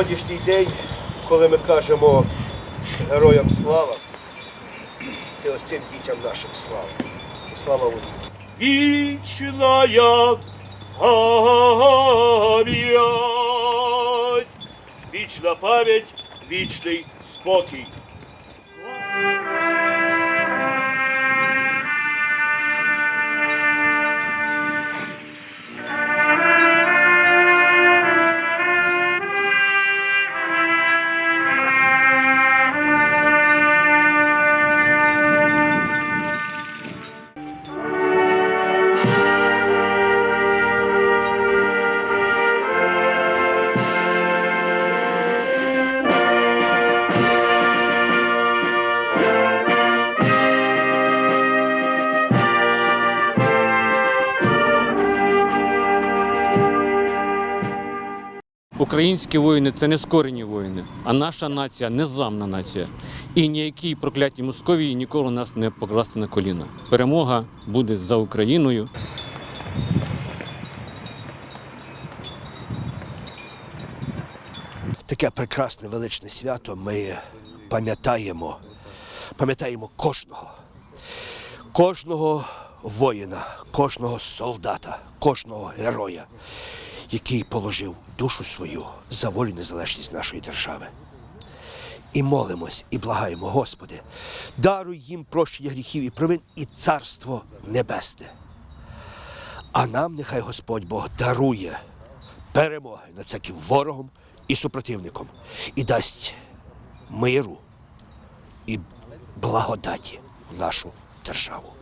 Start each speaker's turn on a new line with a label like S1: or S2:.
S1: Сьогоднішній день, коли ми кажемо героям слава, це ось цим дітям нашим слава. Слава Україні! Вічна пам'ять, вічна пам'ять, вічний спокій.
S2: Українські воїни це не скорені воїни, а наша нація незламна нація. І ніякі прокляті Московії ніколи нас не покласти на коліна. Перемога буде за Україною.
S3: таке прекрасне величне свято ми пам'ятаємо, пам'ятаємо кожного, кожного воїна, кожного солдата, кожного героя, який положив душу свою за волю і незалежність нашої держави. І молимось, і благаємо, Господи, даруй їм прощення гріхів і провин і царство небесне. А нам нехай Господь Бог дарує перемоги над всяким ворогом і супротивником і дасть миру і благодаті в нашу державу.